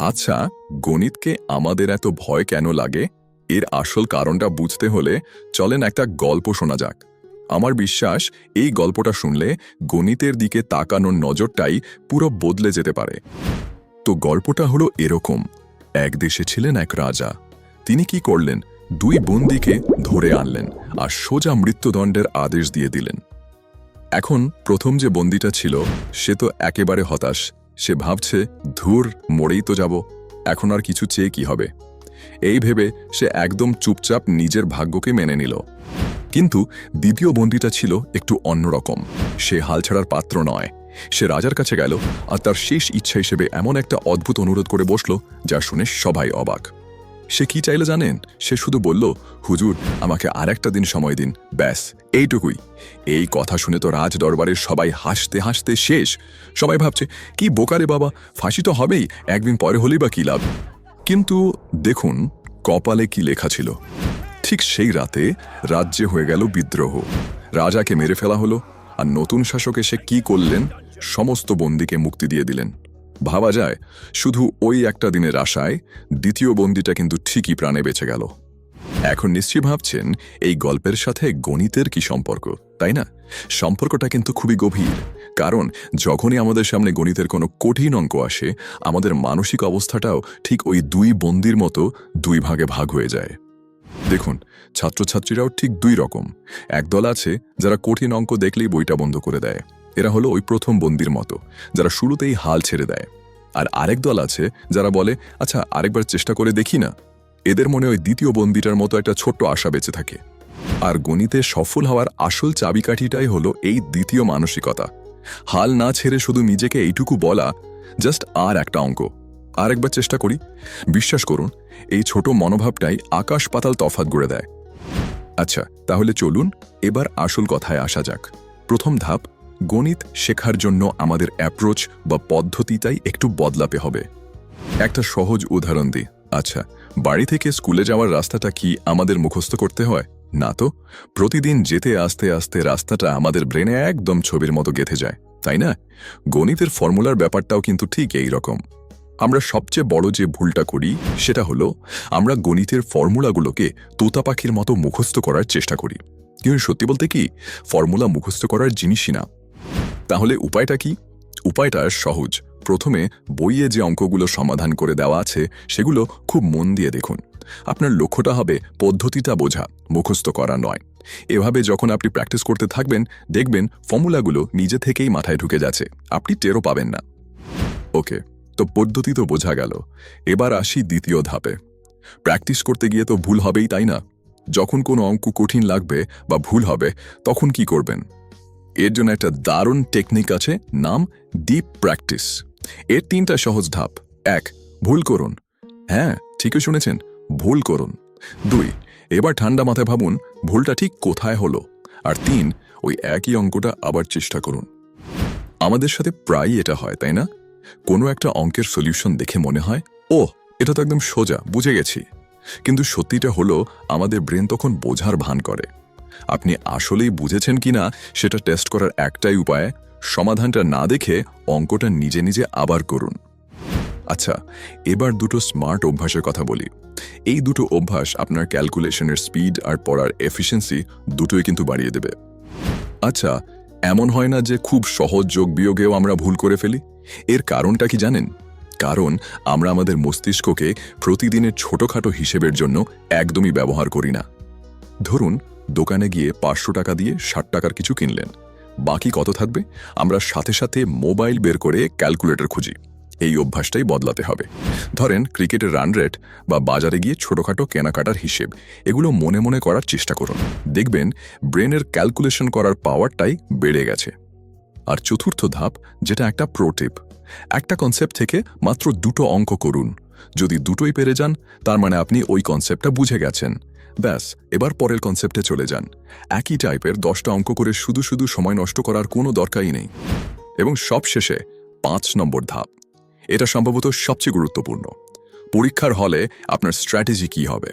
আচ্ছা গণিতকে আমাদের এত ভয় কেন লাগে? এর আসল কারণটা বুঝতে হলে চলেন একটা গল্প শোনা যাক। আমার বিশ্বাস, এই গল্পটা শুনলে গণিতের দিকে তাকানোর নজরটাই পুরো বদলে যেতে পারে। তো গল্পটা হলো এরকম। এক দেশে ছিলেন এক রাজা। তিনি কি করলেন? দুই বন্দিকে ধরে আনলেন আর সোজা মৃত্যুদণ্ডের আদেশ দিয়ে দিলেন। এখন প্রথম যে বন্দিটা ছিল, সে তো একেবারে হতাশ। সে ভাবছে, ধুর, মরেই তো যাব। এখন আর কিছু চেয়ে কি হবে? এই ভেবে সে একদম চুপচাপ নিজের ভাগ্যকে মেনে নিল। কিন্তু দ্বিতীয় বন্দিটা ছিল একটু অন্যরকম সে হাল ছাড়ার পাত্র নয়। সে রাজার কাছে গেল আর তার শেষ ইচ্ছা হিসেবে এমন একটা অদ্ভুত অনুরোধ করে বসল, যা শুনে সবাই অবাক। সে কি চাইলে জানেন? সে শুধু বলল, হুজুর, আমাকে আর একটা দিন সময় দিন। ব্যাস, এইটুকুই। এই কথা শুনে তো রাজ দরবারের সবাই হাসতে হাসতে শেষ। সবাই ভাবছে, কি বোকারে বাবা, ফাঁসি তো হবেই, একদিন পরে হলেই বা কি লাভ? কিন্তু দেখুন, কপালে কি লেখা ছিল। ঠিক সেই রাতে রাজ্যে হয়ে গেল বিদ্রোহ। রাজাকে মেরে ফেলা হলো, আর নতুন শাসক এসে কি করলেন? সমস্ত বন্দীকে মুক্তি দিয়ে দিলেন। ভাবা যায়, শুধু ওই একটা দিনের আশায় দ্বিতীয় বন্দিটা কিন্তু ঠিকই প্রাণে বেঁচে গেল। এখন নিশ্চয়ই ভাবছেন, এই গল্পের সাথে গণিতের কি সম্পর্ক, তাই না? সম্পর্কটা কিন্তু খুবই গভীর, কারণ যখনই আমাদের সামনে গণিতের কোনো কঠিন অঙ্ক আসে, আমাদের মানসিক অবস্থাটাও ঠিক ওই দুই বন্দির মতো দুই ভাগে ভাগ হয়ে যায়। দেখুন, ছাত্রছাত্রীরাও ঠিক দুই রকম, একদল আছে যারা কঠিন অঙ্ক দেখলেই বইটা বন্ধ করে দেয় এরা হলো ওই প্রথম বন্দির মতো, যারা শুরুতেই হাল ছেড়ে দেয়। আর আরেক দল আছে, যারা বলে আচ্ছা আরেকবার চেষ্টা করে দেখি না। এদের মনে ওই দ্বিতীয় বন্দিটার মতো একটা ছোট্ট আশা বেঁচে থাকে। আর গণিতে সফল হওয়ার আসল চাবিকাঠিটাই হলো এই দ্বিতীয় মানসিকতা। হাল না ছেড়ে শুধু নিজেকে এইটুকু বলা, জাস্ট আর একটা অঙ্ক। আরেকবার চেষ্টা করি। বিশ্বাস করুন, এই ছোট মনোভাবটাই আকাশ পাতাল তফাত গড়ে দেয়। আচ্ছা তাহলে চলুন, এবার আসল কথায় আসা যাক। প্রথম ধাপ গণিত শেখার জন্য আমাদের অ্যাপ্রোচ বা পদ্ধতিটাই একটু বদলাতে হবে। একটা সহজ উদাহরণ দিই। আচ্ছা বাড়ি থেকে স্কুলে যাওয়ার রাস্তাটা কি আমাদের মুখস্থ করতে হয়? না তো, প্রতিদিন যেতে আসতে আসতে রাস্তাটা আমাদের ব্রেনে একদম ছবির মতো গেঁথে যায়, তাই না? গণিতের ফর্মুলার ব্যাপারটাও কিন্তু ঠিক এই রকম। আমরা সবচেয়ে বড় যে ভুলটা করি, সেটা হলো আমরা গণিতের ফর্মুলাগুলোকে তোতা পাখির মতো মুখস্থ করার চেষ্টা করি। কিন্তু সত্যি বলতে কি, ফর্মুলা মুখস্থ করার জিনিসই না। তাহলে উপায়টা কি? উপায়টা সহজ। প্রথমে বইয়ে যে অঙ্কগুলো সমাধান করে দেওয়া আছে, সেগুলো খুব মন দিয়ে দেখুন। আপনার লক্ষ্যটা হবে পদ্ধতিটা বোঝা, মুখস্থ করা নয়। এভাবে যখন আপনি প্র্যাকটিস করতে থাকবেন, দেখবেন ফর্মুলাগুলো নিজে থেকেই মাথায় ঢুকে যাচ্ছে। আপনি টেরও পাবেন না। ওকে, তো পদ্ধতি তো বোঝা গেল। এবার আসি দ্বিতীয় ধাপে। প্র্যাকটিস করতে গিয়ে তো ভুল হবেই, তাই না? যখন কোনো অঙ্ক কঠিন লাগবে বা ভুল হবে, তখন কি করবেন? এর জন্য একটা দারুণ টেকনিক আছে, নাম ডিপ প্র্যাকটিস এর তিনটা সহজ ধাপ। এক, ভুল করুন। হ্যাঁ ঠিকই শুনেছেন, ভুল করুন। দুই, এবার ঠান্ডা মাথায় ভাবুন, ভুলটা ঠিক কোথায় হলো। আর তিন, ওই একই অঙ্কটা আবার চেষ্টা করুন। আমাদের সাথে প্রায়ই এটা হয়, তাই না? কোনো একটা অঙ্কের সলিউশন দেখে মনে হয় ও এটা তো একদম সোজা, বুঝে গেছি। কিন্তু সত্যিটা হলো, আমাদের ব্রেন তখন বোঝার ভান করে। আপনি আসলেই বুঝেছেন কিনা সেটা টেস্ট করার একটাই উপায়, সমাধানটা না দেখে অঙ্কটা নিজে নিজে আবার করুন। আচ্ছা এবার দুটো স্মার্ট অভ্যাসের কথা বলি। এই দুটো অভ্যাস আপনার ক্যালকুলেশনের স্পিড আর পড়ার এফিসিয়েন্সি দুটোই কিন্তু বাড়িয়ে দেবে। আচ্ছা এমন হয় না যে খুব সহজ যোগ বিয়োগেও আমরা ভুল করে ফেলি? এর কারণটা কি জানেন? কারণ আমরা আমাদের মস্তিষ্ককে প্রতিদিনের ছোটখাটো হিসেবের জন্য একদমই ব্যবহার করি না। ধরুন দোকানে গিয়ে পাঁচশো টাকা দিয়ে ষাট টাকার কিছু কিনলেন। বাকি কত থাকবে? আমরা সাথে সাথে মোবাইল বের করে ক্যালকুলেটর খুঁজি। এই অভ্যাসটাই বদলাতে হবে। ধরেন ক্রিকেটের রান রেট বা বাজারে গিয়ে ছোটখাটো কেনাকাটার হিসেব। এগুলো মনে মনে করার চেষ্টা করুন। দেখবেন ব্রেনের ক্যালকুলেশন করার পাওয়ারটাই বেড়ে গেছে। আর চতুর্থ ধাপ, যেটা একটা প্রোটিপ একটা কনসেপ্ট থেকে মাত্র দুটো অঙ্ক করুন। যদি দুটোই পেরে যান, তার মানে আপনি ওই কনসেপ্টটা বুঝে গেছেন। ব্যাস, এবার পরের কনসেপ্টে চলে যান। একই টাইপের দশটা অঙ্ক করে শুধু শুধু সময় নষ্ট করার কোনো দরকারই নেই। এবং সব শেষে পাঁচ নম্বর ধাপ। এটা সম্ভবত সবচেয়ে গুরুত্বপূর্ণ। পরীক্ষার হলে আপনার স্ট্র্যাটেজি কি হবে?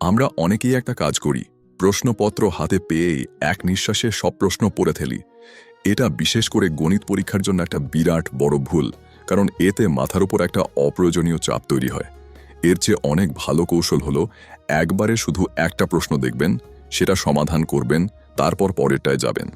আমরা অনেকেই একটা কাজ করি। প্রশ্নপত্র হাতে পেয়েই এক নিঃশ্বাসে সব প্রশ্ন পড়ে ফেলি। এটা বিশেষ করে গণিত পরীক্ষার জন্য একটা বিরাট বড় ভুল। কারণ এতে মাথার উপর একটা অপ্রয়োজনীয় চাপ তৈরি হয়। এর চেয়ে অনেক ভালো কৌশল হলো, একবারে শুধু একটা প্রশ্ন দেখবেন, সেটা সমাধান করবেন, তারপর পরেরটায় যাবেন।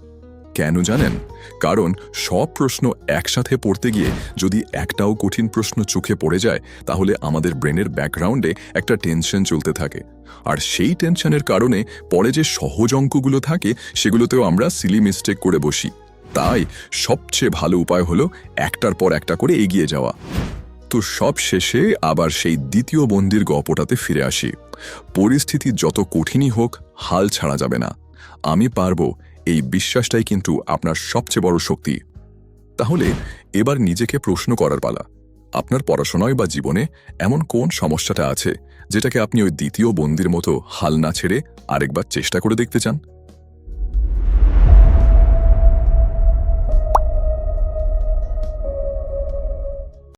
কেন জানেন? কারণ সব প্রশ্ন একসাথে পড়তে গিয়ে যদি একটাও কঠিন প্রশ্ন চোখে পড়ে যায়, তাহলে আমাদের ব্রেনের ব্যাকগ্রাউন্ডে একটা টেনশন চলতে থাকে। আর সেই টেনশনের কারণে পরে যে সহজ অঙ্কগুলো থাকে, সেগুলোতেও আমরা সিলি মিস্টেক করে বসি। তাই সবচেয়ে ভালো উপায় হলো একটার পর একটা করে এগিয়ে যাওয়া। তো সব শেষে আবার সেই দ্বিতীয় বন্দির গল্পটাতে ফিরে আসি। পরিস্থিতি যত কঠিনই হোক, হাল ছাড়া যাবে না। আমি পারব, এই বিশ্বাসটাই কিন্তু আপনার সবচেয়ে বড় শক্তি। তাহলে এবার নিজেকে প্রশ্ন করার পালা। আপনার পড়াশোনায় বা জীবনে এমন কোন সমস্যাটা আছে, যেটাকে আপনি ওই দ্বিতীয় বন্দির মতো হাল না ছেড়ে আরেকবার চেষ্টা করে দেখতে চান?